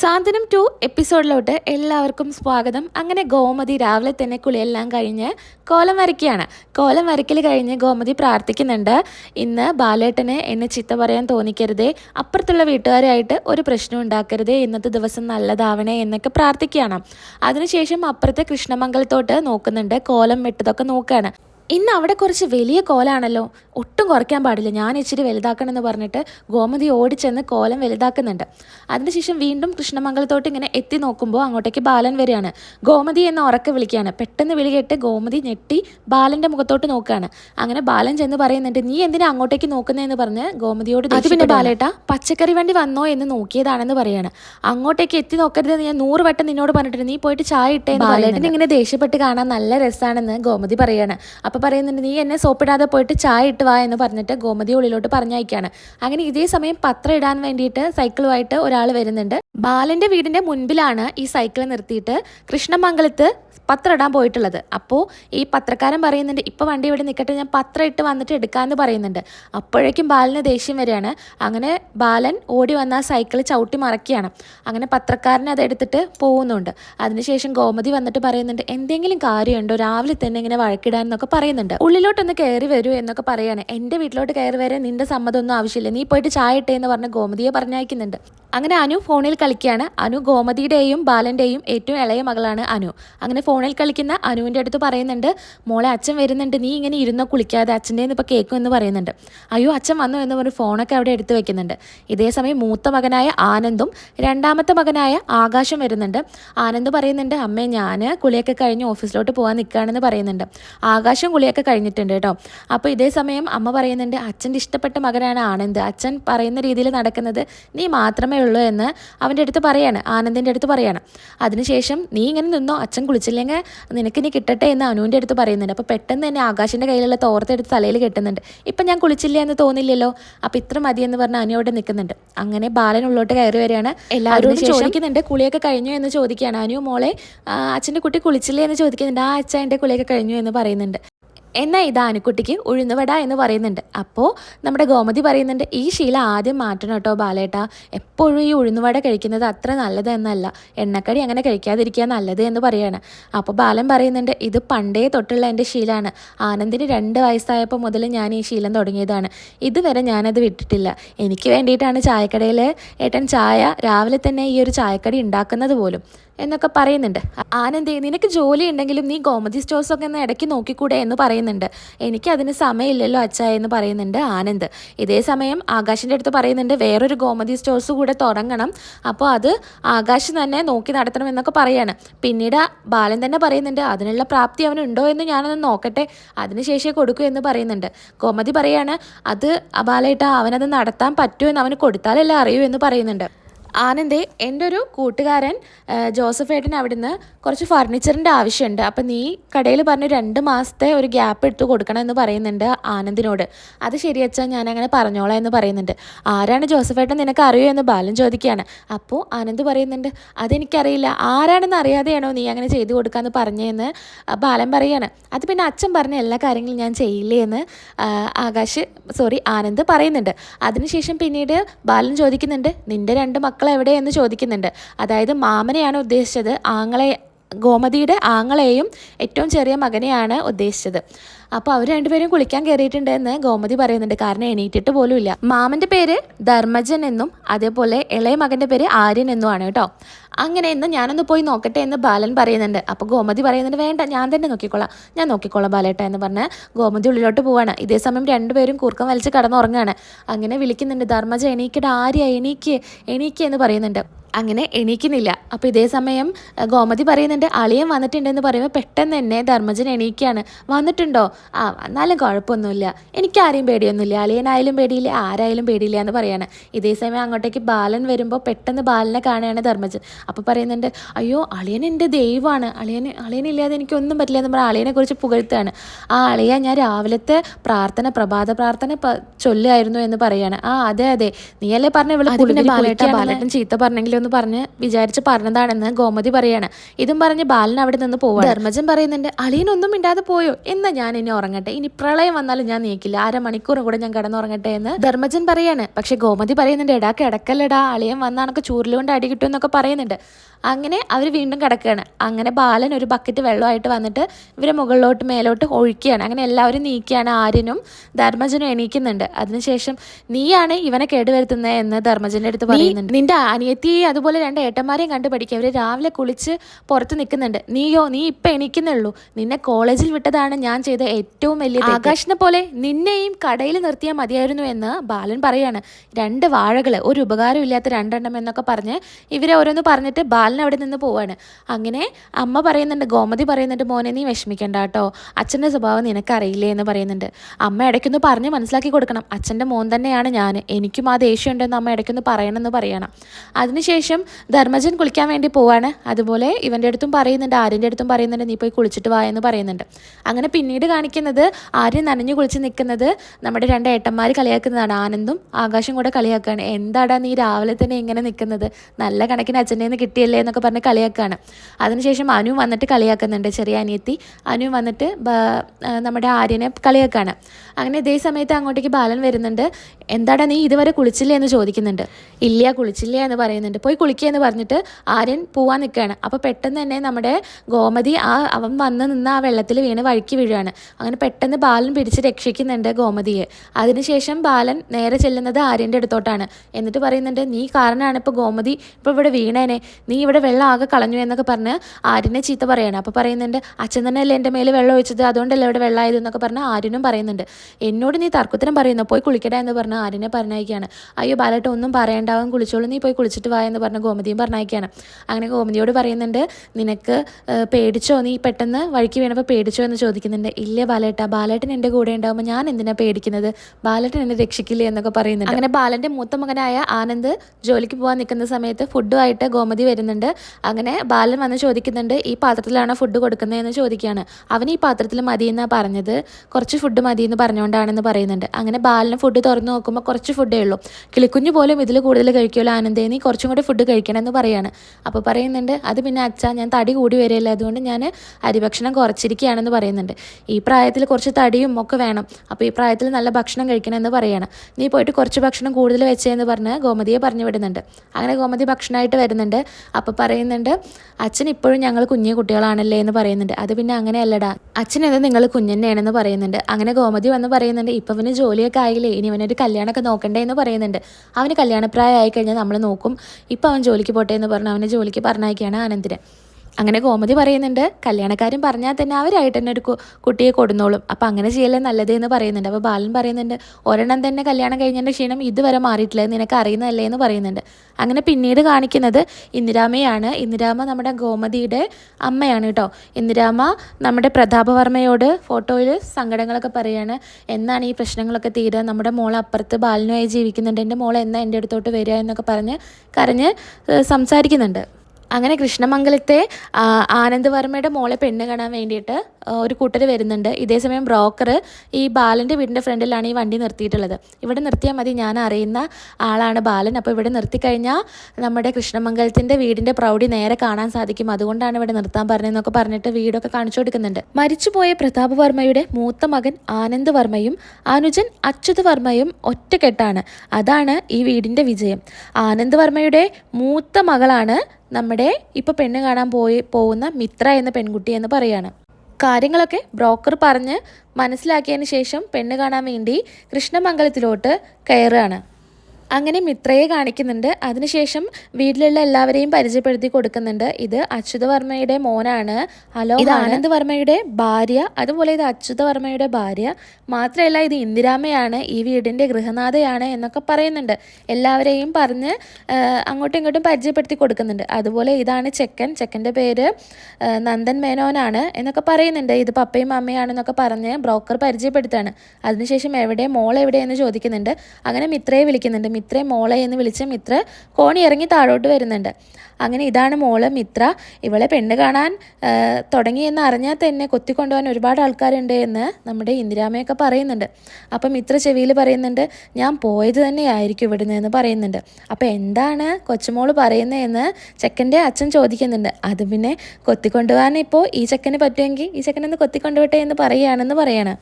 സാന്ത്വനം to എപ്പിസോഡിലോട്ട് എല്ലാവർക്കും സ്വാഗതം. അങ്ങനെ ഗോമതി രാവിലെ തന്നെ കുളിയെല്ലാം കഴിഞ്ഞ് കോലം വരയ്ക്കുകയാണ്. കോലം വരയ്ക്കൽ കഴിഞ്ഞ് ഗോമതി പ്രാർത്ഥിക്കുന്നുണ്ട്. ഇന്ന് ബാലേട്ടനെ എന്നെ ചിത്ത പറയാൻ തോന്നിക്കരുതേ. അപ്പുറത്തുള്ള വീട്ടുകാരായിട്ട് ഒരു പ്രശ്നം ഉണ്ടാക്കരുതേ. ഇന്നത്തെ ദിവസം നല്ലതാവണേ എന്നൊക്കെ പ്രാർത്ഥിക്കുകയാണ്. അതിനുശേഷം അപ്പുറത്തെ കൃഷ്ണമംഗലത്തോട്ട് നോക്കുന്നുണ്ട്. കോലം വെട്ടതൊക്കെ നോക്കുകയാണ്. ഇന്ന് അവിടെ കുറച്ച് വലിയ കോലാണല്ലോ. ഒട്ടും കുറയ്ക്കാൻ പാടില്ല. ഞാൻ ഇച്ചിരി വലുതാക്കണമെന്ന് പറഞ്ഞിട്ട് ഗോമതി ഓടിച്ചെന്ന് കോലം വലുതാക്കുന്നുണ്ട്. അതിനുശേഷം വീണ്ടും കൃഷ്ണമംഗലത്തോട്ട് ഇങ്ങനെ എത്തി നോക്കുമ്പോൾ അങ്ങോട്ടേക്ക് ബാലൻ വരികയാണ്. ഗോമതി എന്ന് ഉറക്കെ വിളിക്കുകയാണ്. പെട്ടെന്ന് വിളി കേട്ട് ഗോമതി ഞെട്ടി ബാലന്റെ മുഖത്തോട്ട് നോക്കുകയാണ്. അങ്ങനെ ബാലൻ ചെന്ന് പറയുന്നുണ്ട് നീ എന്തിനാ അങ്ങോട്ടേക്ക് നോക്കുന്നതെന്ന് പറഞ്ഞ് ഗോമതിയോട് അത് പിന്നെ ബാലേട്ട പച്ചക്കറി വണ്ടി വന്നോ എന്ന് നോക്കിയതാണെന്ന് പറയാണ്. അങ്ങോട്ടേക്ക് എത്തി നോക്കരുത് ഞാൻ നൂറ് വട്ടം നിന്നോട് പറഞ്ഞിട്ടുണ്ട്. നീ പോയിട്ട് ചായ ഇട്ടേ ബാലേട്ടൻ ഇങ്ങനെ ദേഷ്യപ്പെട്ട് കാണാൻ നല്ല രസമാണെന്ന് ഗോമതി പറയാണ്. അപ്പൊ പറയുന്നുണ്ട് നീ എന്നെ സോപ്പിടാതെ പോയിട്ട് ചായ ഇട്ട് വാ എന്ന് പറഞ്ഞിട്ട് ഗോമതി ഉള്ളിലോട്ട് പറഞ്ഞയക്കാണ്. അങ്ങനെ ഇതേ സമയം പത്രം ഇടാൻ വേണ്ടിയിട്ട് സൈക്കിളുമായിട്ട് ഒരാൾ വരുന്നുണ്ട്. ബാലന്റെ വീടിന്റെ മുൻപിലാണ് ഈ സൈക്കിൾ നിർത്തിയിട്ട് കൃഷ്ണമംഗലത്ത് പത്രം ഇടാൻ പോയിട്ടുള്ളത്. അപ്പോൾ ഈ പത്രക്കാരൻ പറയുന്നുണ്ട് ഇപ്പോൾ വണ്ടി ഇവിടെ നിൽക്കട്ടെ ഞാൻ പത്രം ഇട്ട് വന്നിട്ട് എടുക്കാമെന്ന് പറയുന്നുണ്ട്. അപ്പോഴേക്കും ബാലന് ദേഷ്യം വരികയാണ്. അങ്ങനെ ബാലൻ ഓടി വന്ന ആ സൈക്കിൾ ചവിട്ടി മറക്കുകയാണ്. അങ്ങനെ പത്രക്കാരനെ അതെടുത്തിട്ട് പോകുന്നുണ്ട്. അതിനുശേഷം ഗോമതി വന്നിട്ട് പറയുന്നുണ്ട് എന്തെങ്കിലും കാര്യമുണ്ടോ? രാവിലെ തന്നെ ഇങ്ങനെ വഴക്കിടാൻ എന്നൊക്കെ പറയുന്നുണ്ട് ഉള്ളിലോട്ടൊന്ന് കയറി വരൂ എന്നൊക്കെ പറയാണ്. എന്റെ വീട്ടിലോട്ട് കയറി വരാൻ നിന്റെ സമ്മതമൊന്നും ആവശ്യമില്ല. നീ പോയിട്ട് ചായ ഇട്ടേ എന്ന് പറഞ്ഞ ഗോമതിയെ പറഞ്ഞയക്കുന്നുണ്ട്. അങ്ങനെ അനു ഫോണിൽ കളിക്കുകയാണ്. അനു ഗോമതിയുടെയും ബാലന്റെയും ഏറ്റവും ഇളയ മകളാണ് അനു. അങ്ങനെ ഫോണിൽ കളിക്കുന്ന അനുവിന്റെ അടുത്ത് പറയുന്നുണ്ട് മോളെ അച്ഛൻ വരുന്നുണ്ട്. നീ ഇങ്ങനെ ഇരുന്നോ കുളിക്കാതെ? അച്ഛന്റെ ഇപ്പോൾ കേൾക്കും എന്ന് പറയുന്നുണ്ട്. അയ്യോ അച്ഛൻ വന്നു എന്ന് പറഞ്ഞ് ഫോണൊക്കെ അവിടെ എടുത്തു വെക്കുന്നുണ്ട്. ഇതേ സമയം മൂത്ത മകനായ ആനന്ദും രണ്ടാമത്തെ മകനായ ആകാശം വരുന്നുണ്ട്. ആനന്ദ് പറയുന്നുണ്ട് അമ്മേ ഞാൻ കുളിയൊക്കെ കഴിഞ്ഞ് ഓഫീസിലോട്ട് പോകാൻ നിൽക്കുകയാണെന്ന് പറയുന്നുണ്ട്. ആകാശം കുളിയൊക്കെ കഴിഞ്ഞിട്ടുണ്ട് കേട്ടോ. അപ്പോൾ ഇതേ സമയം അമ്മ പറയുന്നുണ്ട് അച്ഛന്റെ ഇഷ്ടപ്പെട്ട മകനാണ് ആനന്ദ്. അച്ഛൻ പറയുന്ന രീതിയിൽ നടക്കുന്നത് നീ മാത്രമേ ഉള്ളൂ എന്ന് അവന്റെ അടുത്ത് പറയാണ് ആനന്ദിന്റെ അടുത്ത് പറയാണ്. അതിനുശേഷം നീ ഇങ്ങനെ നിന്നോ? അച്ഛൻ കുളിച്ചില്ലെങ്കിൽ നിനക്ക് നീ കിട്ടട്ടെ എന്ന് അനുവിന്റെ അടുത്ത് പറയുന്നുണ്ട്. അപ്പോൾ പെട്ടെന്ന് തന്നെ ആകാശിന്റെ കയ്യിലുള്ള തോർത്തെടുത്ത് തലയിൽ കെട്ടുന്നുണ്ട്. ഇപ്പം ഞാൻ കുളിച്ചില്ല എന്ന് തോന്നില്ലല്ലോ? അപ്പം ഇത്ര മതി എന്ന് പറഞ്ഞ് അനു അവിടെ നിൽക്കുന്നുണ്ട്. അങ്ങനെ ബാലൻ ഉള്ളോട്ട് കയറി വരികയാണ്. എല്ലാവരും ചോദിക്കുന്നുണ്ട് കുളിയൊക്കെ കഴിഞ്ഞു എന്ന് ചോദിക്കുകയാണ്? അനു മോളെ അച്ഛന്റെ കുട്ടി കുളിച്ചില്ലേ എന്ന് ചോദിക്കുന്നുണ്ട്. ആ അച്ഛൻ എന്റെ കുളിയൊക്കെ കഴിഞ്ഞു എന്ന് പറയുന്നുണ്ട്. എന്നാൽ ഇത് ആനക്കുട്ടിക്ക് ഉഴുന്നുവട എന്ന് പറയുന്നുണ്ട്. അപ്പോൾ നമ്മുടെ ഗോമതി പറയുന്നുണ്ട് ഈ ശീല ആദ്യം മാറ്റണം കേട്ടോ ബാലേട്ട. എപ്പോഴും ഈ ഉഴുന്നുവട കഴിക്കുന്നത് അത്ര നല്ലത് എന്നല്ല. എണ്ണക്കടി അങ്ങനെ കഴിക്കാതിരിക്കുക നല്ലത് എന്ന് പറയാണ്. അപ്പോൾ ബാലൻ പറയുന്നുണ്ട് ഇത് പണ്ടേ തൊട്ടുള്ള എന്റെ ശീലമാണ് ആനന്ദിന് രണ്ട് വയസ്സായപ്പോൾ മുതൽ ഞാൻ ഈ ശീലം തുടങ്ങിയതാണ്. ഇതുവരെ ഞാനത് വിട്ടിട്ടില്ല. എനിക്ക് വേണ്ടിയിട്ടാണ് ചായക്കടയിൽ ഏട്ടൻ ചായ രാവിലെ തന്നെ ഈ ഒരു ചായക്കടി ഉണ്ടാക്കുന്നത് പോലും. എന്നൊക്കെ പറയുന്നുണ്ട്. ആനന്ദേ നിനക്ക് ജോലി ഉണ്ടെങ്കിലും നീ ഗോമതി സ്റ്റോഴ്സ് ഒക്കെ ഒന്ന് ഇടയ്ക്ക് നോക്കിക്കൂടെ എന്ന് പറയുന്നുണ്ട്. എനിക്ക് അതിന് സമയമില്ലല്ലോ അച്ഛ എന്ന് പറയുന്നുണ്ട് ആനന്ദ്. ഇതേ സമയം ആകാശിന്റെ അടുത്ത് പറയുന്നുണ്ട് വേറൊരു ഗോമതി സ്റ്റോഴ്സ് കൂടെ തുടങ്ങണം. അപ്പോൾ അത് ആകാശ് തന്നെ നോക്കി നടത്തണം എന്നൊക്കെ പറയാണ്. പിന്നീട് ബാലൻ തന്നെ പറയുന്നുണ്ട് അതിനുള്ള പ്രാപ്തി അവനുണ്ടോ എന്ന് ഞാനൊന്ന് നോക്കട്ടെ അതിനുശേഷമേ കൊടുക്കൂ എന്ന് പറയുന്നുണ്ട്. ഗോമതി പറയാണ് അത് ബാലേട്ട അവനത് നടത്താൻ പറ്റുമെന്ന് അവന് കൊടുത്താലല്ലേ അറിയൂ എന്ന് പറയുന്നുണ്ട്. ആനന്ദേ എന്റെ ഒരു കൂട്ടുകാരൻ ജോസഫേട്ടൻ അവിടുന്ന് കുറച്ച് ഫർണിച്ചറിന്റെ ആവശ്യമുണ്ട്. അപ്പം നീ കടയിൽ പറഞ്ഞ് രണ്ട് മാസത്തെ ഒരു ഗ്യാപ്പ് എടുത്ത് കൊടുക്കണം എന്ന് പറയുന്നുണ്ട് ആനന്ദിനോട്. അത് ശരിയച്ചാൽ ഞാൻ അങ്ങനെ പറഞ്ഞോളാം എന്ന് പറയുന്നുണ്ട്. ആരാണ് ജോസഫ് ഏട്ടൻ നിനക്ക് അറിയോ എന്ന് ബാലൻ ചോദിക്കുകയാണ്. അപ്പോൾ ആനന്ദ് പറയുന്നുണ്ട് അതെനിക്കറിയില്ല. ആരാണെന്ന് അറിയാതെയാണോ നീ അങ്ങനെ ചെയ്തു കൊടുക്കാമെന്ന് പറഞ്ഞതെന്ന് ബാലൻ പറയാണ്. അത് പിന്നെ അച്ഛൻ പറഞ്ഞ എല്ലാ കാര്യങ്ങളും ഞാൻ ചെയ്യില്ലേ എന്ന്? ആകാശ് സോറി ആനന്ദ് പറയുന്നുണ്ട്. അതിനുശേഷം പിന്നീട് ബാലൻ ചോദിക്കുന്നുണ്ട് നിന്റെ രണ്ട് മക്കൾ എന്ന് ചോദിക്കുന്നുണ്ട്. അതായത് മാമനെയാണ് ഉദ്ദേശിച്ചത്. ആങ്ങളെ ഗോമതിയുടെ ആങ്ങളെയും ഏറ്റവും ചെറിയ മകനെയാണ് ഉദ്ദേശിച്ചത്. അപ്പോൾ അവർ രണ്ടുപേരും കുളിക്കാൻ കയറിയിട്ടുണ്ട് എന്ന് ഗോമതി പറയുന്നുണ്ട്. കാരണം എണീറ്റിട്ട് പോലും ഇല്ല. മാമന്റെ പേര് ധർമ്മജൻ എന്നും അതേപോലെ ഇളയ മകന്റെ പേര് ആര്യൻ എന്നുമാണ് കേട്ടോ. അങ്ങനെ എന്ന് ഞാനൊന്ന് പോയി നോക്കട്ടെ എന്ന് ബാലൻ പറയുന്നുണ്ട്. അപ്പോൾ ഗോമതി പറയുന്നുണ്ട് വേണ്ട ഞാൻ തന്നെ നോക്കിക്കോളാം. ഞാൻ നോക്കിക്കോളാം ബാലേട്ട എന്ന് പറഞ്ഞ് ഗോമതി ഉള്ളിലോട്ട് പോവാണ്. ഇതേ സമയം രണ്ടുപേരും കൂർക്കം വലിച്ച് കടന്നുറങ്ങാണ്. അങ്ങനെ വിളിക്കുന്നുണ്ട് ധർമ്മജ എണീക്കട ആര്യ എണീക്ക് എണീക്ക് എന്ന് പറയുന്നുണ്ട്. അങ്ങനെ എണീക്കുന്നില്ല. അപ്പോൾ ഇതേ സമയം ഗോമതി പറയുന്നുണ്ട് അളിയൻ വന്നിട്ടുണ്ടെന്ന് പറയുമ്പോൾ പെട്ടെന്ന് തന്നെ ധർമ്മജൻ എണീക്കുകയാണ് വന്നിട്ടുണ്ടോ? ആ എന്നാലും കുഴപ്പമൊന്നുമില്ല. എനിക്ക് ആരെയും പേടിയൊന്നുമില്ല. അളിയനായാലും പേടിയില്ല ആരായാലും പേടിയില്ല എന്ന് പറയാണ്. ഇതേ സമയം അങ്ങോട്ടേക്ക് ബാലൻ വരുമ്പോൾ പെട്ടെന്ന് ബാലനെ കാണുകയാണ് ധർമ്മജൻ. അപ്പോൾ പറയുന്നുണ്ട് അയ്യോ അളിയൻ എന്റെ ദൈവമാണ്. അളിയൻ അളിയനില്ലാതെ എനിക്കൊന്നും പറ്റില്ല എന്ന് പറഞ്ഞാൽ അളിയനെ കുറിച്ച് പുകഴ്ത്തുകയാണ്. ആ അളിയ ഞാൻ രാവിലത്തെ പ്രാർത്ഥന പ്രഭാത പ്രാർത്ഥന ചൊല്ലായിരുന്നു ചൊല്ലുമായിരുന്നു എന്ന് പറയാണ്. ആ അതെ അതെ. നീയല്ലേ പറഞ്ഞ ഇവിടെ ബാലേട്ടൻ ചീത്ത പറഞ്ഞെങ്കിലും എന്ന് പറഞ്ഞ് വിചാരിച്ച് പറഞ്ഞതാണെന്ന് ഗോമതി പറയാണ്. ഇതും പറഞ്ഞ് ബാലൻ അവിടെ നിന്ന് പോവാണ്. ധർമ്മജൻ പറയുന്നുണ്ട് അളിയനൊന്നും മിണ്ടാതെ പോയോ? എന്നാ ഞാൻ ഇനി ഉറങ്ങട്ടെ. ഇനി പ്രളയം വന്നാലും ഞാൻ നീക്കില്ല. അരമണിക്കൂർ കൂടെ ഞാൻ കിടന്നുറങ്ങട്ടെ എന്ന് ധർമ്മജൻ പറയാണ്. പക്ഷെ ഗോമതി പറയുന്നുണ്ട് എടാ കിടക്കല്ലടാ. അളിയൻ വന്നാണൊക്കെ ചൂരിലുകൊണ്ട് അടി കിട്ടും എന്നൊക്കെ പറയുന്നുണ്ട്. അങ്ങനെ അവർ വീണ്ടും കിടക്കുകയാണ്. അങ്ങനെ ബാലൻ ഒരു ബക്കറ്റ് വെള്ളമായിട്ട് വന്നിട്ട് ഇവരെ മുകളിലോട്ട് മേലോട്ട് ഒഴിക്കുകയാണ്. അങ്ങനെ എല്ലാവരും നീക്കിയാണ് ആര്യനും ധർമ്മജനും എണീക്കുന്നുണ്ട്. അതിനുശേഷം നീയാണ് ഇവനെ കേടുവരുത്തുന്നത് എന്ന് ധർമ്മജന്റെ അടുത്ത് പറയുന്നുണ്ട്. നിന്റെ അനിയത്തി അതുപോലെ രണ്ട് ഏട്ടന്മാരെയും കണ്ട് പഠിക്കുക അവർ രാവിലെ കുളിച്ച് പുറത്ത് നിൽക്കുന്നുണ്ട്. നീയോ നീ ഇപ്പം എണീക്കുന്നുള്ളൂ. നിന്നെ കോളേജിൽ വിട്ടതാണ് ഞാൻ ചെയ്ത ഏറ്റവും വലിയ ആകാശിനെ പോലെ നിന്നെയും കടയിൽ നിർത്തിയാൽ മതിയായിരുന്നു എന്ന് ബാലൻ പറയാണ്. രണ്ട് വാഴകൾ ഒരു ഉപകാരമില്ലാത്ത രണ്ടെണ്ണം എന്നൊക്കെ പറഞ്ഞ് ഇവരെ ഓരോന്ന് പറഞ്ഞിട്ട് ബാലൻ അവിടെ നിന്ന് പോവാണ്. അങ്ങനെ അമ്മ പറയുന്നുണ്ട് ഗോമതി പറയുന്നുണ്ട് മോനെ നീ വിഷമിക്കണ്ട കേട്ടോ. അച്ഛന്റെ സ്വഭാവം നിനക്കറിയില്ലേ? എന്ന് പറയുന്നുണ്ട്. അമ്മ ഇടയ്ക്കൊന്ന് പറഞ്ഞ് മനസ്സിലാക്കി കൊടുക്കണം. അച്ഛന്റെ മോൻ തന്നെയാണ് ഞാൻ എനിക്കും ആ ദേഷ്യമുണ്ടെന്ന് അമ്മ ഇടയ്ക്കൊന്ന് പറയണമെന്ന് പറയണം. അതിനുശേഷം ധർമ്മജൻ കുളിക്കാൻ വേണ്ടി പോവാണ്. അതുപോലെ ഇവന്റെ അടുത്തും പറയുന്നുണ്ട് ആര്യന്റെ അടുത്തും പറയുന്നുണ്ട് നീ പോയി കുളിച്ചിട്ട് വാ എന്ന് പറയുന്നുണ്ട്. അങ്ങനെ പിന്നീട് കാണിക്കുന്നത് ആര്യൻ നനഞ്ഞു കുളിച്ച് നിൽക്കുന്നത് നമ്മുടെ രണ്ട് ഏട്ടന്മാർ കളിയാക്കുന്നതാണ്. ആനന്ദും ആകാശം കൂടെ കളിയാക്കുകയാണ്. എന്താടാ നീ രാവിലെ തന്നെ ഇങ്ങനെ നിൽക്കുന്നത്? നല്ല കണക്കിന് അച്ഛന്റെ നിന്ന് കിട്ടിയല്ലേ എന്നൊക്കെ പറഞ്ഞ് കളിയാക്കുകയാണ്. അതിനുശേഷം അനു വന്നിട്ട് കളിയാക്കുന്നുണ്ട്. ചെറിയ അനിയത്തി. അനു വന്നിട്ട് നമ്മുടെ ആര്യനെ കളിയാക്കുകയാണ്. അങ്ങനെ ഇതേ സമയത്ത് അങ്ങോട്ടേക്ക് ബാലൻ വരുന്നുണ്ട്. എന്താടാ നീ ഇതുവരെ കുളിച്ചില്ലേ? എന്ന് ചോദിക്കുന്നുണ്ട്. ഇല്ല കുളിച്ചില്ല എന്ന് പറയുന്നുണ്ട്. കുളിക്കുക എന്ന് പറഞ്ഞിട്ട് ആര്യൻ പോവാൻ നിൽക്കുകയാണ്. അപ്പോൾ പെട്ടെന്ന് തന്നെ നമ്മുടെ ഗോമതി ആ അവൻ വന്ന് നിന്ന് ആ വെള്ളത്തിൽ വീണ് വഴുക്കി വീഴുകയാണ്. അങ്ങനെ പെട്ടെന്ന് ബാലൻ പിടിച്ച് രക്ഷിക്കുന്നുണ്ട് ഗോമതിയെ. അതിനുശേഷം ബാലൻ നേരെ ചെല്ലുന്നത് ആര്യന്റെ അടുത്തോട്ടാണ്. എന്നിട്ട് പറയുന്നുണ്ട് നീ കാരണമാണ് ഇപ്പോൾ ഗോമതി. ഇപ്പോൾ ഇവിടെ വീണേനെ. നീ ഇവിടെ വെള്ളം ആകെ കളഞ്ഞു എന്നൊക്കെ പറഞ്ഞ് ആര്യനെ ചീത്ത പറയാണ്. അപ്പോൾ പറയുന്നുണ്ട് അച്ഛൻ തന്നെയല്ലേ എന്റെ മേലെ വെള്ളം ഒഴിച്ചത്? അതുകൊണ്ടല്ലേ ഇവിടെ വെള്ളമായത്? എന്നൊക്കെ പറഞ്ഞ് ആര്യനും പറയുന്നുണ്ട്. എന്നോട് നീ തർക്കുത്തരം പറയുന്നു? പോയി കുളിക്കട്ടെ എന്ന് പറഞ്ഞ് ആര്യനെ പറഞ്ഞയക്കുകയാണ്. അയ്യോ ബാലേട്ട ഒന്നും പറയണ്ടാവും കുളിച്ചോളൂ. നീ പോയി കുളിച്ചിട്ട് വാ എന്ന് പറഞ്ഞ് ഗോമതിയും പറഞ്ഞയക്കുകയാണ് അങ്ങനെ ഗോമതിയോട് പറയുന്നുണ്ട് നിനക്ക് പേടിച്ചോ? നീ പെട്ടെന്ന് വഴിക്ക് വീണപ്പോൾ പേടിച്ചോ എന്ന് ചോദിക്കുന്നുണ്ട്. ഇല്ല ബാലേട്ട ബാലേട്ടൻ എന്റെ കൂടെ ഉണ്ടാകുമ്പോൾ ഞാൻ എന്തിനാ പേടിക്കുന്നത്? ബാലേട്ടൻ എന്നെ രക്ഷിക്കില്ലേ എന്നൊക്കെ പറയുന്നുണ്ട്. അങ്ങനെ ബാലന്റെ മൂത്ത മകനായ ആനന്ദ് ജോലിക്ക് പോകാൻ നിൽക്കുന്ന സമയത്ത് ഫുഡുമായിട്ട് ഗോമതി വരുന്നുണ്ട്. അങ്ങനെ ബാലൻ വന്ന് ചോദിക്കുന്നുണ്ട് ഈ പാത്രത്തിലാണോ ഫുഡ് കൊടുക്കുന്നത് എന്ന് ചോദിക്കുകയാണ്. അവൻ ഈ പാത്രത്തിൽ മതി എന്നാണ് പറഞ്ഞത്. കുറച്ച് ഫുഡ് മതി എന്ന് പറഞ്ഞുകൊണ്ടാണെന്ന് പറയുന്നുണ്ട്. അങ്ങനെ ബാലിന് ഫുഡ് തുറന്നു നോക്കുമ്പോൾ കുറച്ച് ഫുഡേ ഉള്ളൂ. കിളിക്കുഞ്ഞു പോലും ഇതിൽ കൂടുതൽ കഴിക്കുമല്ലോ ആനന്ദേ. നീ കുറച്ചും ഫുഡ് കഴിക്കണമെന്ന് പറയാണ്. അപ്പോൾ പറയുന്നുണ്ട് അത് പിന്നെ അച്ഛാ ഞാൻ തടി കൂടി വരില്ല അതുകൊണ്ട് ഞാൻ അരിഭക്ഷണം കുറച്ചിരിക്കുകയാണെന്ന് പറയുന്നുണ്ട്. ഈ പ്രായത്തിൽ കുറച്ച് തടിയും ഒക്കെ വേണം. അപ്പോൾ ഈ പ്രായത്തിൽ നല്ല ഭക്ഷണം കഴിക്കണമെന്ന് പറയാണ്. നീ പോയിട്ട് കുറച്ച് ഭക്ഷണം കൂടുതൽ വെച്ചേന്ന് പറഞ്ഞ് ഗോമതിയെ പറഞ്ഞു വിടുന്നുണ്ട്. അങ്ങനെ ഗോമതി ഭക്ഷണമായിട്ട് വരുന്നുണ്ട്. അപ്പോൾ പറയുന്നുണ്ട് അച്ഛൻ ഇപ്പോഴും ഞങ്ങൾ കുഞ്ഞു കുട്ടികളാണല്ലേ എന്ന് പറയുന്നുണ്ട്. അത് പിന്നെ അങ്ങനെയല്ലടാ. അച്ഛൻ എന്ന് നിങ്ങൾ കുഞ്ഞന്നെയാണെന്ന് പറയുന്നുണ്ട്. അങ്ങനെ ഗോമതി വന്ന് പറയുന്നുണ്ട് ഇപ്പം അവന് ജോലിയൊക്കെ ആയില്ലേ? ഇനി അവനൊരു കല്യാണമൊക്കെ നോക്കണ്ടേ എന്ന് പറയുന്നുണ്ട്. അവന് കല്യാണപ്രായമായി കഴിഞ്ഞാൽ നമ്മൾ നോക്കും. ഇപ്പം അവൻ ജോലിക്ക് പോട്ടെ എന്ന് പറഞ്ഞ് അവനെ ജോലിക്ക് പറഞ്ഞയക്കുകയാണ് ആനന്ദിനെ. അങ്ങനെ ഗോമതി പറയുന്നുണ്ട് കല്യാണക്കാരും പറഞ്ഞാൽ തന്നെ അവരായിട്ട് തന്നെ ഒരു കുട്ടിയെ കൊടുന്നോളും. അപ്പം അങ്ങനെ ചെയ്യല്ലേ നല്ലത് എന്ന് പറയുന്നുണ്ട്. അപ്പോൾ ബാലൻ പറയുന്നുണ്ട് ഒരെണ്ണം തന്നെ കല്യാണം കഴിഞ്ഞതിന്റെ ക്ഷീണം ഇതുവരെ മാറിയിട്ടില്ല നിനക്ക് അറിയുന്നതല്ലേ എന്ന് പറയുന്നുണ്ട്. അങ്ങനെ പിന്നീട് കാണിക്കുന്നത് ഇന്ദിരാമയാണ് ഇന്ദിരാമ നമ്മുടെ ഗോമതിയുടെ അമ്മയാണ് കേട്ടോ. ഇന്ദിരാമ നമ്മുടെ പ്രതാപവർമ്മയോട് ഫോട്ടോയിൽ സങ്കടങ്ങളൊക്കെ പറയാണ്. എന്നാണ് ഈ പ്രശ്നങ്ങളൊക്കെ തീരുക? നമ്മുടെ മോൾ അപ്പുറത്ത് ബാലനുമായി ജീവിക്കുന്നുണ്ട്. എന്റെ മോൾ എന്നാ എന്റെ അടുത്തോട്ട് വരിക? എന്നൊക്കെ പറഞ്ഞ് കരഞ്ഞ് സംസാരിക്കുന്നുണ്ട്. അങ്ങനെ കൃഷ്ണമംഗലത്തെ ആനന്ദവർമ്മയുടെ മോളെ പെണ്ണ് കാണാൻ വേണ്ടിയിട്ട് ഒരു കൂട്ടർ വരുന്നുണ്ട്. ഇതേസമയം ബ്രോക്കർ ഈ ബാലന്റെ വീടിന്റെ ഫ്രണ്ടിലാണ് ഈ വണ്ടി നിർത്തിയിട്ടുള്ളത്. ഇവിടെ നിർത്തിയാൽ മതി ഞാൻ അറിയുന്ന ആളാണ് ബാലൻ. അപ്പോൾ ഇവിടെ നിർത്തിക്കഴിഞ്ഞാൽ നമ്മുടെ കൃഷ്ണമംഗലത്തിന്റെ വീടിന്റെ പ്രൗഢി നേരെ കാണാൻ സാധിക്കും. അതുകൊണ്ടാണ് ഇവിടെ നിർത്താൻ പറഞ്ഞതെന്നൊക്കെ പറഞ്ഞിട്ട് വീടൊക്കെ കാണിച്ചു കൊടുക്കുന്നുണ്ട്. മരിച്ചുപോയ പ്രതാപ് വർമ്മയുടെ മൂത്ത മകൻ ആനന്ദ് വർമ്മയും അനുജൻ അച്യുത് വർമ്മയും ഒറ്റക്കെട്ടാണ്. അതാണ് ഈ വീടിന്റെ വിജയം. ആനന്ദ് വർമ്മയുടെ മൂത്ത മകളാണ് നമ്മുടെ ഇപ്പോൾ പെണ്ണ് കാണാൻ പോയി പോകുന്ന മിത്ര എന്ന പെൺകുട്ടി എന്ന് പറയാണ്. കാര്യങ്ങളൊക്കെ ബ്രോക്കർ പറഞ്ഞ് മനസ്സിലാക്കിയതിന് ശേഷം പെണ്ണ് കാണാൻ വേണ്ടി കൃഷ്ണമംഗലത്തിലോട്ട് കയറുകയാണ്. അങ്ങനെ മിത്രയെ കാണിക്കുന്നുണ്ട്. അതിനുശേഷം വീട്ടിലുള്ള എല്ലാവരെയും പരിചയപ്പെടുത്തി കൊടുക്കുന്നുണ്ട്. ഇത് അച്യുത വർമ്മയുടെ മോനാണ്. ഹലോ ഇത് ആനന്ദ് വർമ്മയുടെ ഭാര്യ അതുപോലെ ഇത് അച്യുത വർമ്മയുടെ ഭാര്യ. മാത്രമല്ല ഇത് ഇന്ദിരാമയാണ് ഈ വീടിന്റെ ഗൃഹനാഥയാണ് എന്നൊക്കെ പറയുന്നുണ്ട്. എല്ലാവരെയും പറഞ്ഞ് അങ്ങോട്ടും ഇങ്ങോട്ടും പരിചയപ്പെടുത്തി കൊടുക്കുന്നുണ്ട്. അതുപോലെ ഇതാണ് ചെക്കൻ. ചെക്കന്റെ പേര് നന്ദൻ മേനോനാണ് എന്നൊക്കെ പറയുന്നുണ്ട്. ഇത് പപ്പയും അമ്മയാണെന്നൊക്കെ പറഞ്ഞ് ബ്രോക്കർ പരിചയപ്പെടുത്താണ്. അതിനുശേഷം എവിടെ മോൾ എവിടെയെന്ന് ചോദിക്കുന്നുണ്ട്. അങ്ങനെ മിത്രയെ വിളിക്കുന്നുണ്ട്. മിത്രേ മോളെ എന്ന് വിളിച്ച് മിത്ര കോണി ഇറങ്ങി താഴോട്ട് വരുന്നുണ്ട്. അങ്ങനെ ഇതാണ് മോൾ മിത്ര. ഇവളെ പെണ്ണ് കാണാൻ തുടങ്ങിയെന്ന് അറിഞ്ഞാൽ തന്നെ കൊത്തിക്കൊണ്ടുപോകാൻ ഒരുപാട് ആൾക്കാരുണ്ട് എന്ന് നമ്മുടെ ഇന്ദിരാമയൊക്കെ പറയുന്നുണ്ട്. അപ്പം മിത്ര ചെവിയിൽ പറയുന്നുണ്ട് ഞാൻ പോയത് തന്നെയായിരിക്കും ഇവിടുന്ന് എന്ന് പറയുന്നുണ്ട്. അപ്പോൾ എന്താണ് കൊച്ചുമോൾ പറയുന്നതെന്ന് ചെക്കന്റെ അച്ഛൻ ചോദിക്കുന്നുണ്ട്. അത് പിന്നെ കൊത്തിക്കൊണ്ടുപോകാൻ ഇപ്പോൾ ഈ ചെക്കന് പറ്റുമെങ്കിൽ ഈ ചെക്കനൊന്ന് കൊത്തിക്കൊണ്ടുപോട്ടെ എന്ന് പറയുകയാണെന്ന് പറയാണ്.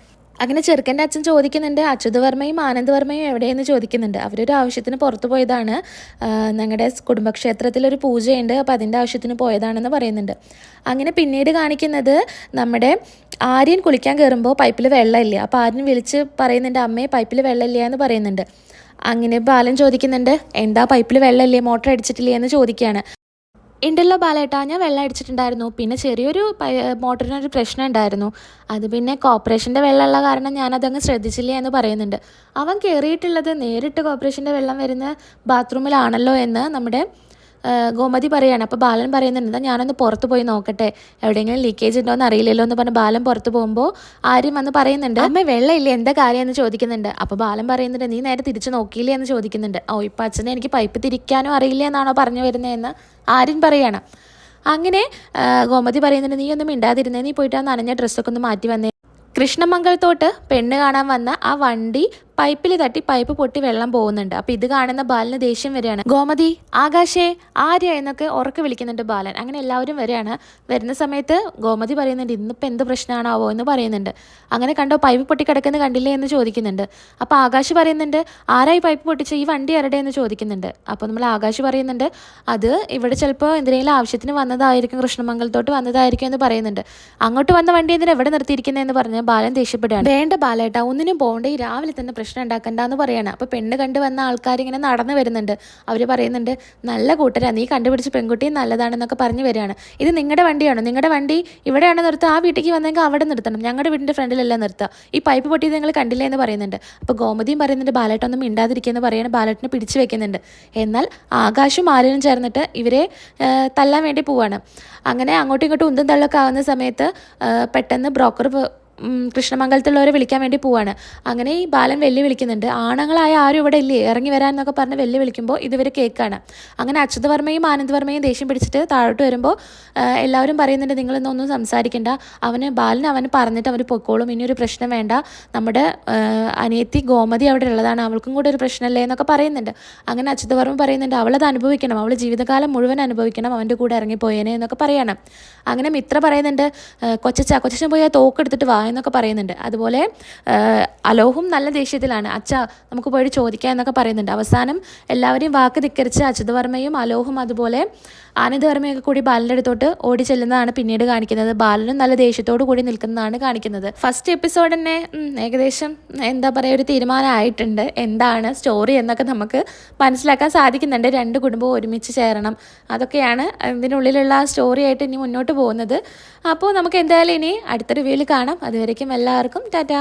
അങ്ങനെ ചെറുക്കന്റെ അച്ഛൻ ചോദിക്കുന്നുണ്ട് അച്യുതവർമ്മയും ആനന്ദവർമ്മയും എവിടെയെന്ന് ചോദിക്കുന്നുണ്ട്. അവരൊരു ആവശ്യത്തിന് പുറത്തു പോയതാണ്. ഞങ്ങളുടെ കുടുംബക്ഷേത്രത്തിലൊരു പൂജയുണ്ട് അപ്പോൾ അതിന്റെ ആവശ്യത്തിന് പോയതാണെന്ന് പറയുന്നുണ്ട്. അങ്ങനെ പിന്നീട് കാണിക്കുന്നത് നമ്മുടെ ആര്യൻ കുളിക്കാൻ കയറുമ്പോൾ പൈപ്പിൽ വെള്ളമില്ല അപ്പോൾ ആര്യൻ വിളിച്ച് പറയുന്നുണ്ട് അമ്മയെ പൈപ്പിൽ വെള്ളമില്ല എന്ന് പറയുന്നുണ്ട്. അങ്ങനെ ബാലൻ ചോദിക്കുന്നുണ്ട് എന്താ പൈപ്പിൽ വെള്ളമില്ലേ മോട്ടർ അടിച്ചിട്ടില്ലേ എന്ന് ചോദിക്കുകയാണ്. ഉണ്ടല്ലോ ബാലേട്ടാ ഞാൻ വെള്ളം അടിച്ചിട്ടുണ്ടായിരുന്നു. പിന്നെ ചെറിയൊരു മോട്ടറിനൊരു പ്രശ്നം ഉണ്ടായിരുന്നു. അത് പിന്നെ കോപ്പറേഷന്റെ വെള്ളമുള്ള കാരണം ഞാനതങ്ങ് ശ്രദ്ധിച്ചില്ല എന്ന് പറയുന്നുണ്ട്. അവൻ കയറിയിട്ടുള്ളത് നേരിട്ട് കോപ്പറേഷന്റെ വെള്ളം വരുന്ന ബാത്റൂമിലാണല്ലോ എന്ന് നമ്മുടെ ഗോമതി പറയാണ് അപ്പോൾ ബാലൻ പറയുന്നുണ്ട് ഞാനൊന്ന് പുറത്ത് പോയി നോക്കട്ടെ. എവിടെയെങ്കിലും ലീക്കേജ് ഉണ്ടോ എന്ന് അറിയില്ലല്ലോ എന്ന് പറഞ്ഞ് ബാലൻ പുറത്ത് പോകുമ്പോൾ ആരും വന്ന് പറയുന്നുണ്ട്. അമ്മ വെള്ളമില്ലേ? എന്താ കാര്യം എന്ന് ചോദിക്കുന്നുണ്ട്. അപ്പോൾ ബാലൻ പറയുന്നുണ്ട് നീ നേരെ തിരിച്ചു നോക്കിയില്ലേ? എന്ന് ചോദിക്കുന്നുണ്ട്. ഓ ഇപ്പം അച്ഛനെ എനിക്ക് പൈപ്പ് തിരിക്കാനോ അറിയില്ല എന്നാണോ പറഞ്ഞു വരുന്നതെന്ന് ആരും പറയാണ്. അങ്ങനെ ഗോമതി പറയുന്നുണ്ട് നീ ഒന്നും മിണ്ടാതിരുന്നേ. നീ പോയിട്ട് ആ നനഞ്ഞ ഡ്രസ്സൊക്കെ ഒന്ന് മാറ്റി വന്നേ. കൃഷ്ണമംഗലത്തോട്ട് പെണ്ണ് കാണാൻ വന്ന ആ വണ്ടി പൈപ്പിൽ തട്ടി പൈപ്പ് പൊട്ടി വെള്ളം പോകുന്നുണ്ട്. അപ്പോൾ ഇത് കാണുന്ന ബാലന് ദേഷ്യം വരികയാണ്. ഗോമതി ആകാശേ ആര്യ എന്നൊക്കെ ഉറക്കെ വിളിക്കുന്നുണ്ട് ബാലൻ. അങ്ങനെ എല്ലാവരും വരികയാണ്. വരുന്ന സമയത്ത് ഗോമതി പറയുന്നുണ്ട് ഇന്നിപ്പോൾ എന്ത് പ്രശ്നമാണാവോ എന്ന് പറയുന്നുണ്ട്. അങ്ങനെ കണ്ടോ പൈപ്പ് പൊട്ടി കിടക്കുന്ന കണ്ടില്ലേ എന്ന് ചോദിക്കുന്നുണ്ട്. അപ്പോൾ ആകാശ് പറയുന്നുണ്ട് ആരായി പൈപ്പ് പൊട്ടിച്ച്? ഈ വണ്ടി ആരുടെ? എന്ന് ചോദിക്കുന്നുണ്ട്. അപ്പോൾ നമ്മൾ ആകാശ് പറയുന്നുണ്ട് അത് ഇവിടെ ചിലപ്പോൾ എന്തിനെങ്കിലും ആവശ്യത്തിന് വന്നതായിരിക്കും കൃഷ്ണമംഗലത്തോട്ട് വന്നതായിരിക്കും എന്ന് പറയുന്നുണ്ട്. അങ്ങോട്ട് വന്ന വണ്ടി എന്തിനാ എവിടെ നിർത്തിയിരിക്കുന്നതെന്ന് പറഞ്ഞ് ബാലൻ ദേഷ്യപ്പെടുകയാണ്. വേണ്ട ബാലേട്ടാ ഒന്നിനും പോകണ്ടേ രാവിലെ തന്നെ പ്രശ്നം പ്രശ്നം ഉണ്ടാക്കണ്ട എന്ന് പറയണം. അപ്പോൾ പെണ്ണ് കണ്ടു വന്ന ആൾക്കാർ ഇങ്ങനെ നടന്നു വരുന്നുണ്ട്. അവർ പറയുന്നുണ്ട് നല്ല കൂട്ടരാ നീ കണ്ടുപിടിച്ച പെൺകുട്ടിയും നല്ലതാണെന്നൊക്കെ പറഞ്ഞു വരികയാണ്. ഇത് നിങ്ങളുടെ വണ്ടിയാണോ? നിങ്ങളുടെ വണ്ടി ഇവിടെയാണ് നിർത്തുക? ആ വീട്ടിലേക്ക് വന്നെങ്കിൽ അവിടെ നിർത്തണം. ഞങ്ങളുടെ വീടിന്റെ ഫ്രണ്ടിലല്ല നിർത്തുക. ഈ പൈപ്പ് പൊട്ടിയത് നിങ്ങൾ കണ്ടില്ലേ എന്ന് പറയുന്നുണ്ട്. അപ്പോൾ ഗോമതിയും പറയുന്നുണ്ട് ബാലേട്ടൊന്നും മിണ്ടാതിരിക്കുമെന്ന് പറയുകയാണ് ബാലറ്റിനെ പിടിച്ചു വെക്കുന്നുണ്ട്. എന്നാൽ ആകാശും ആര്യനും ചേർന്നിട്ട് ഇവരെ തല്ലാൻ വേണ്ടി പോവാണ്. അങ്ങനെ അങ്ങോട്ടും ഇങ്ങോട്ടും ഉന്തും തള്ളൊക്കെ ആവുന്ന സമയത്ത് പെട്ടെന്ന് ബ്രോക്കർ കൃഷ്ണമംഗലത്തുള്ളവരെ വിളിക്കാൻ വേണ്ടി പോവാണ്. അങ്ങനെ ഈ ബാലൻ വെല്ലു വിളിക്കുന്നുണ്ട്. ആണുങ്ങളായ ആരും ഇവിടെ ഇല്ലേ? ഇറങ്ങി വരാൻ എന്നൊക്കെ പറഞ്ഞ് വെല്ലു വിളിക്കുമ്പോൾ ഇതുവർ കേൾക്കാണ് അങ്ങനെ അച്യുതവർമ്മയും ആനന്ദവർമ്മയും ദേഷ്യം പിടിച്ചിട്ട് താഴോട്ട് വരുമ്പോൾ എല്ലാവരും പറയുന്നുണ്ട് നിങ്ങളിന്നൊന്നും സംസാരിക്കേണ്ട. അവന് ബാലൻ അവന് പറഞ്ഞിട്ട് അവർ പൊക്കോളും ഇനി ഒരു പ്രശ്നം വേണ്ട. നമ്മുടെ അനിയത്തി ഗോമതി അവിടെ ഉള്ളതാണ്. അവൾക്കും കൂടെ ഒരു പ്രശ്നമല്ലേ എന്നൊക്കെ പറയുന്നുണ്ട്. അങ്ങനെ അച്യുതവർമ്മ പറയുന്നുണ്ട് അവളത് അനുഭവിക്കണം. അവൾ ജീവിതകാലം മുഴുവൻ അനുഭവിക്കണം അവന്റെ കൂടെ ഇറങ്ങിപ്പോയേനെ എന്നൊക്കെ പറയണം. അങ്ങനെ മിത്ര പറയുന്നുണ്ട് കൊച്ചച്ച കൊച്ചച്ഛൻ പോയി ആ തോക്കെടുത്തിട്ട് വാ. എന്നൊക്കെ പറയുന്നുണ്ട്. അതുപോലെ അലോഹും നല്ല ദേഷ്യത്തിലാണ്. അച്ഛ നമുക്ക് പോയിട്ട് ചോദിക്കാം എന്നൊക്കെ പറയുന്നുണ്ട്. അവസാനം എല്ലാവരെയും വാക്ക് ധിക്കരിച്ച് അച്യുതവർമ്മയും അലോഹും അതുപോലെ ആനന്ദവർമ്മയൊക്കെ കൂടി ബാലന്റെ അടുത്തോട്ട് ഓടി ചെല്ലുന്നതാണ് പിന്നീട് കാണിക്കുന്നത്. ബാലനും നല്ല ദേഷ്യത്തോടു കൂടി നിൽക്കുന്നതാണ് കാണിക്കുന്നത്. ഫസ്റ്റ് എപ്പിസോഡ് തന്നെ ഏകദേശം എന്താ പറയുക ഒരു തീരുമാനമായിട്ടുണ്ട്. എന്താണ് സ്റ്റോറി എന്നൊക്കെ നമുക്ക് മനസ്സിലാക്കാൻ സാധിക്കുന്നുണ്ട്. രണ്ട് കുടുംബവും ഒരുമിച്ച് ചേരണം. അതൊക്കെയാണ് ഇതിനുള്ളിലുള്ള സ്റ്റോറി ആയിട്ട് ഇനി മുന്നോട്ട് പോകുന്നത്. അപ്പോൾ നമുക്ക് എന്തായാലും ഇനി അടുത്ത റിവ്യൂവിൽ കാണാം. അതുവരേക്കും എല്ലാവർക്കും ടാറ്റാ.